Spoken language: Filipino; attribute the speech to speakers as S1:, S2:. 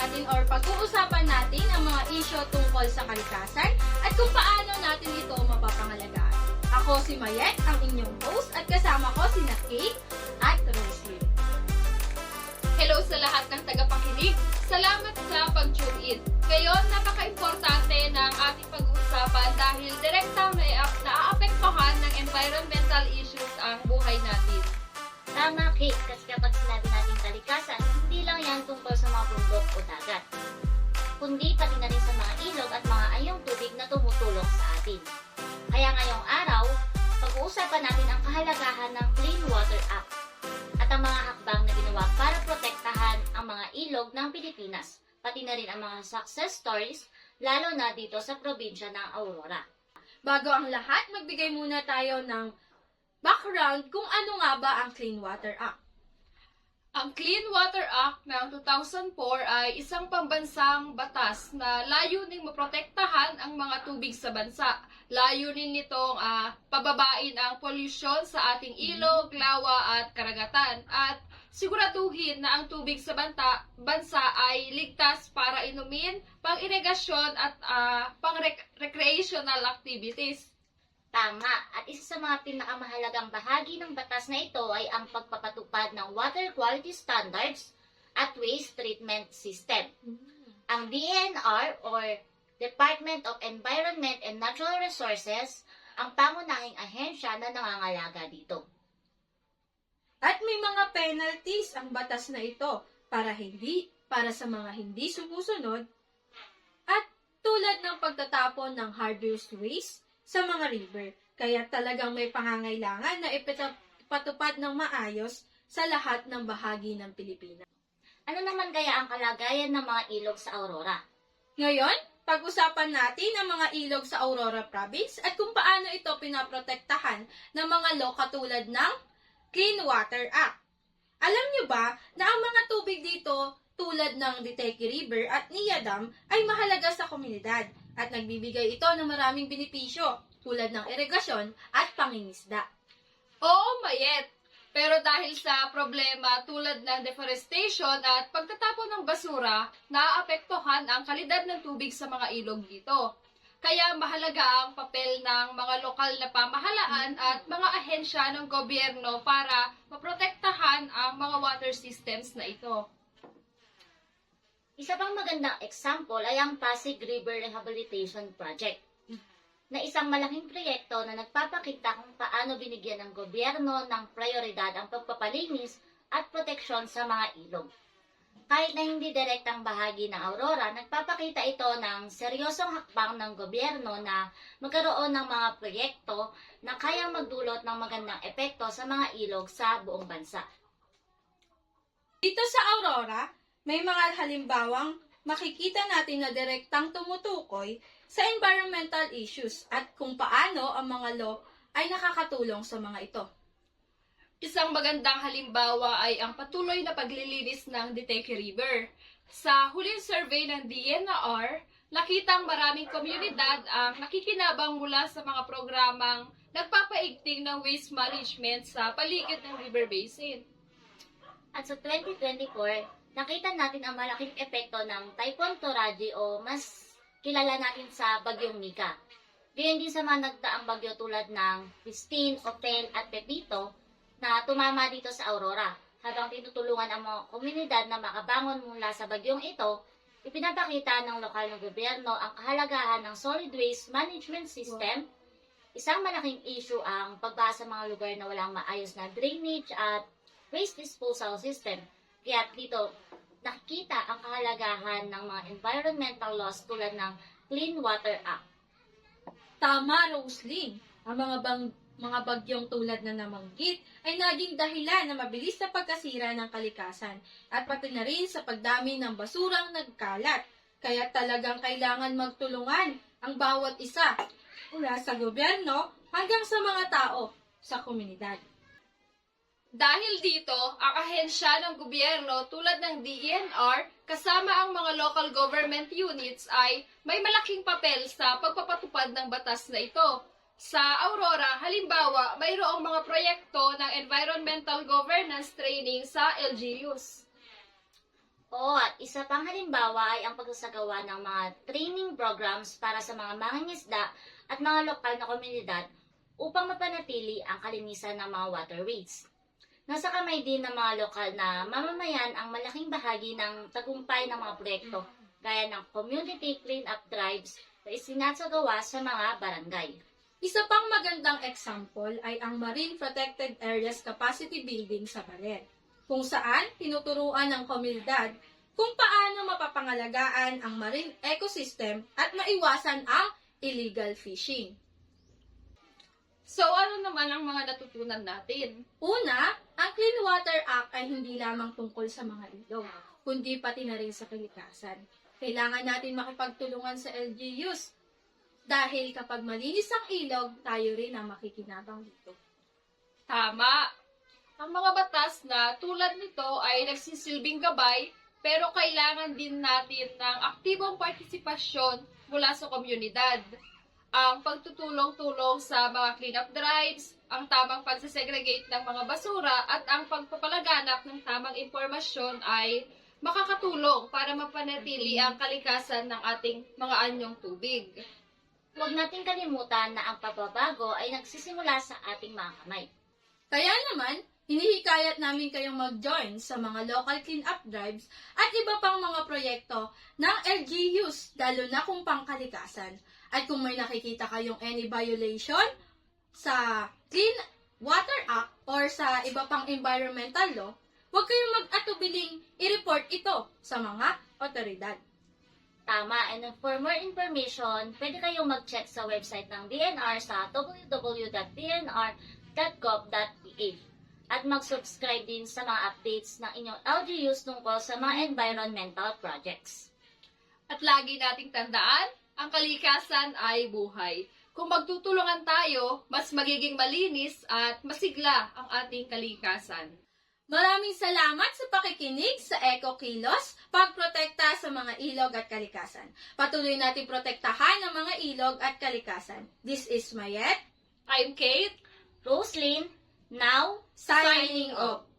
S1: natin or pag-uusapan natin ang mga isyo tungkol sa kalikasan at kung paano natin ito mapapangalagaan. Ako si Mayet, ang inyong host, at kasama ko si Kate at Roslyn.
S2: Hello sa lahat ng tagapakinig. Salamat sa pag-tune in. Ngayon, napaka-importante ng ating pag-uusapan dahil direktang na naaapektuhan ng environmental issues ang buhay natin.
S3: Tama, Kate, kasi kapag sinabi Water Act at ang mga hakbang na ginawa para protektahan ang mga ilog ng Pilipinas, pati na rin ang mga success stories, lalo na dito sa probinsya ng Aurora.
S1: Bago ang lahat, magbigay muna tayo ng background kung ano nga ba ang Clean Water Act.
S2: Ang Clean Water Act ng 2004 ay isang pambansang batas na layuning maprotektahan ang mga tubig sa bansa. Layunin nitong ah, pababain ang polusyon sa ating ilog, lawa at karagatan at siguraduhin na ang tubig sa banta, bansa ay ligtas para inumin, pang-irigasyon at ah, pang-recreational activities.
S3: Tama. At isa sa mga pinakamahalagang bahagi ng batas na ito ay ang pagpapatupad ng water quality standards at waste treatment system. Ang DNR or Department of Environment and Natural Resources ang pangunahing ahensya na nangangalaga dito.
S1: At may mga penalties ang batas na ito para hindi para sa mga hindi sumusunod at tulad ng pagtatapon ng hazardous waste sa mga river. Kaya talagang may pangangailangan na ipatupad ng maayos sa lahat ng bahagi ng Pilipinas.
S3: Ano naman kaya ang kalagayan ng mga ilog sa Aurora?
S1: Ngayon, pag-usapan natin ang mga ilog sa Aurora Province at kung paano ito pinaprotektahan ng mga law katulad ng Clean Water Act. Alam niyo ba na ang mga tubig dito tulad ng Diteki River at Nia Dam ay mahalaga sa komunidad at nagbibigay ito ng maraming benepisyo tulad ng irigasyon at pangingisda.
S2: Oo, mayet. Pero dahil sa problema tulad ng deforestation at pagtatapon ng basura, naaapektuhan ang kalidad ng tubig sa mga ilog dito. Kaya mahalaga ang papel ng mga lokal na pamahalaan at mga ahensya ng gobyerno para maprotektahan ang mga water systems na ito.
S3: Isa pang magandang example ay ang Pasig River Rehabilitation Project na isang malaking proyekto na nagpapakita kung paano binigyan ng gobyerno ng prioridad ang pagpapalinis at proteksyon sa mga ilog. Kahit na hindi direktang bahagi ng Aurora, nagpapakita ito ng seryosong hakbang ng gobyerno na magkaroon ng mga proyekto na kayang magdulot ng magandang epekto sa mga ilog sa buong bansa.
S1: Dito sa Aurora, may mga halimbawang makikita natin na direktang tumutukoy sa environmental issues at kung paano ang mga law ay nakakatulong sa mga ito.
S2: Isang magandang halimbawa ay ang patuloy na paglilinis ng Diteke River. Sa huling survey ng DNR, nakitang maraming komunidad ang nakikinabang mula sa mga programang nagpapaigting ng waste management sa paligid ng river basin.
S3: At sa 2024, nakita natin ang malaking epekto ng Typhoon Toraji o mas kilala natin sa Bagyong Nika. Gayon din sa mga nagdaang bagyo tulad ng Christine, Otel at Pepito na tumama dito sa Aurora. Habang tinutulungan ang mga komunidad na makabangon mula sa bagyong ito, ipinapakita ng lokal na gobyerno ang kahalagahan ng solid waste management system. Isang malaking issue ang pagbaha sa mga lugar na walang maayos na drainage at waste disposal system. Kaya dito, nakikita ang kahalagahan ng mga environmental laws tulad ng Clean Water Act.
S1: Tama, Roslyn. Ang mga bang mga bagyong tulad na namanggit ay naging dahilan na mabilis na pagkasira ng kalikasan at pati na rin sa pagdami ng basurang nagkalat. Kaya talagang kailangan magtulungan ang bawat isa mula sa gobyerno hanggang sa mga tao sa komunidad.
S2: Dahil dito, ang ahensya ng gobyerno tulad ng DENR kasama ang mga local government units ay may malaking papel sa pagpapatupad ng batas na ito. Sa Aurora, halimbawa, mayroong mga proyekto ng environmental governance training sa LGUs.
S3: Oo, at isa pang halimbawa ay ang pagsasagawa ng mga training programs para sa mga mangingisda at mga lokal na komunidad upang mapanatili ang kalinisan ng mga waterways. Nasa kamay din ng mga lokal na mamamayan ang malaking bahagi ng tagumpay ng mga proyekto, gaya ng community clean-up drives na isinasagawa sa mga barangay.
S1: Isa pang magandang example ay ang Marine Protected Areas Capacity Building sa Baler, kung saan tinuturuan ng komunidad kung paano mapapangalagaan ang marine ecosystem at maiwasan ang illegal fishing.
S2: So, ano naman ang mga natutunan natin?
S1: Una, ang Clean Water Act ay hindi lamang tungkol sa mga ilog, kundi pati na rin sa kalikasan. Kailangan natin makipagtulungan sa LGUs dahil kapag malinis ang ilog, tayo rin ang makikinabang dito.
S2: Tama. Ang mga batas na tulad nito ay nagsisilbing gabay, pero kailangan din natin ng aktibong partisipasyon mula sa komunidad. Ang pagtutulong-tulong sa mga cleanup drives, ang tamang pagsasegregate ng mga basura, at ang pagpapalaganap ng tamang impormasyon ay makakatulong para mapanatili ang kalikasan ng ating mga anyong tubig.
S3: Huwag nating kalimutan na ang pagbabago ay nagsisimula sa ating mga kamay.
S1: Kaya naman, hinihikayat namin kayong mag-join sa mga local clean-up drives at iba pang mga proyekto ng LGUs, lalo na kung pangkalikasan. At kung may nakikita kayong any violation sa Clean Water Act or sa iba pang environmental law, huwag kayong mag-atubiling i-report ito sa mga otoridad.
S3: Tama, and for more information, pwede kayong mag-check sa website ng DNR sa www.dnr.gov.ph at mag-subscribe din sa mga updates ng inyong LGUs tungkol sa mga environmental projects.
S2: At lagi nating tandaan, ang kalikasan ay buhay. Kung magtutulungan tayo, mas magiging malinis at masigla ang ating kalikasan.
S1: Maraming salamat sa pakikinig sa Eco Kilos, pagprotekta sa mga ilog at kalikasan. Patuloy natin protektahan ang mga ilog at kalikasan. This is Mayet,
S2: I'm Kate.
S3: Roslyn, now,
S1: signing off.